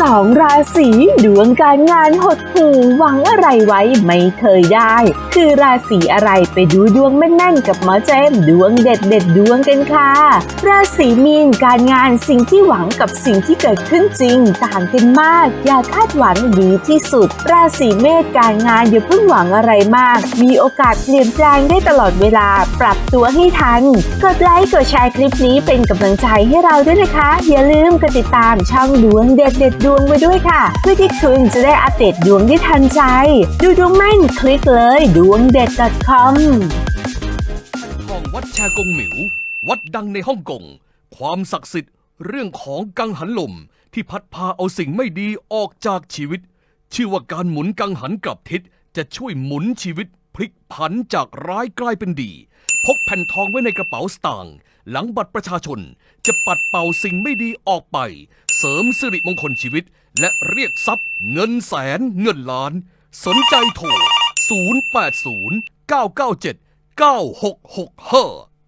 สองราศีดวงการงานหดหูหวังอะไรไว้ไม่เคยได้ คือราศีอะไรไปดูดวงแม่นๆกับหมอเจมดวงเด็ดเด็ดดวงกันค่ะ ราศีมีนการงานสิ่งที่หวังกับสิ่งที่เกิดขึ้นจริง ต่างกันมาก อย่าคาดหวังดีที่สุด ราศีเมษการงานอย่าเพิ่งหวังอะไรมาก มีโอกาสเปลี่ยนแปลงได้ตลอดเวลา ปรับตัวให้ทันกดไลค์กดแชร์คลิปนี้เป็นกำลังใจให้เราด้วยนะคะ อย่าลืมกดติดตามช่องดวงเด็ดเด็ดดวงไว้ด้วยค่ะ เพื่อที่คุณจะได้อัปเดตดวงได้ทันใจ ดูดวงแม่นคลิกเลยดวงเด็ด .com ทองวัดแชกงหมิว วัดดังในฮ่องกง ความศักดิ์สิทธิ์เรื่องของกังหันลมที่พัดพาเอาสิ่งไม่ดีออกจากชีวิต ชื่อว่าการหมุนกังหันกลับทิศจะช่วยหมุนชีวิตพลิกผันจากร้ายกลายเป็นดี พกแผ่นทองไว้ในกระเป๋าสตางค์หลังบัตรประชาชน จะปัดเป่าสิ่งไม่ดีออกไป เสริมสิริมงคลชีวิต และเรียกทรัพย์เงินแสนเงินล้าน สนใจโทร 080 997 9665